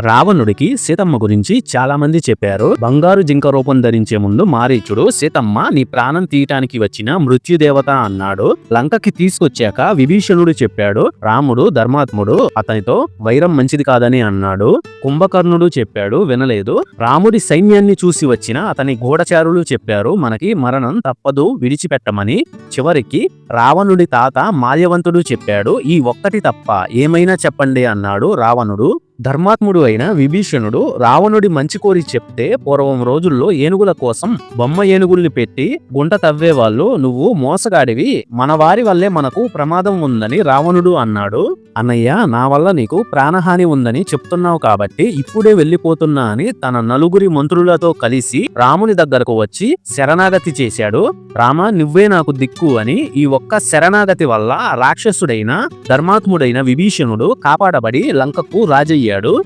రావణుడికి సీతమ్మ గురించి చాలా మంది చెప్పారు. బంగారు జింక రూపం ధరించే ముందు మారీచుడు సీతమ్మ నీ ప్రాణం తీయటానికి వచ్చిన మృత్యుదేవత అన్నాడు. లంకకి తీసుకొచ్చాక విభీషణుడు చెప్పాడు రాముడు ధర్మాత్ముడు అతనితో వైరం మంచిది కాదని అన్నాడు. కుంభకర్ణుడు చెప్పాడు వినలేదు. రాముడి సైన్యాన్ని చూసి వచ్చిన అతని గూఢచారులు చెప్పారు మనకి మరణం తప్పదు విడిచిపెట్టమని. చివరికి రావణుడి తాత మాల్యవంతుడు చెప్పాడు ఈ ఒక్కటి తప్ప ఏమైనా చెప్పండి అన్నాడు రావణుడు. ధర్మాత్ముడు అయిన విభీషణుడు రావణుడి మంచి కోరి చెప్తే పూర్వం రోజుల్లో ఏనుగుల కోసం బొమ్మ ఏనుగుల్ని పెట్టి గుంట తవ్వేవాళ్ళు. నువ్వు మోసగాడివి. మన వారి వల్లే మనకు ప్రమాదం ఉందని రావణుడు అన్నాడు. అన్నయ్య నా వల్ల నీకు ప్రాణహాని ఉందని చెప్తున్నావు కాబట్టి ఇప్పుడే వెళ్ళిపోతున్నా అని తన నలుగురి మంత్రులతో కలిసి రాముని దగ్గరకు వచ్చి శరణాగతి చేశాడు. రామ నువ్వే నాకు దిక్కు అని ఈ ఒక్క శరణాగతి వల్ల రాక్షసుడైన ధర్మాత్ముడైన విభీషణుడు కాపాడబడి లంకకు అయ్యాడు.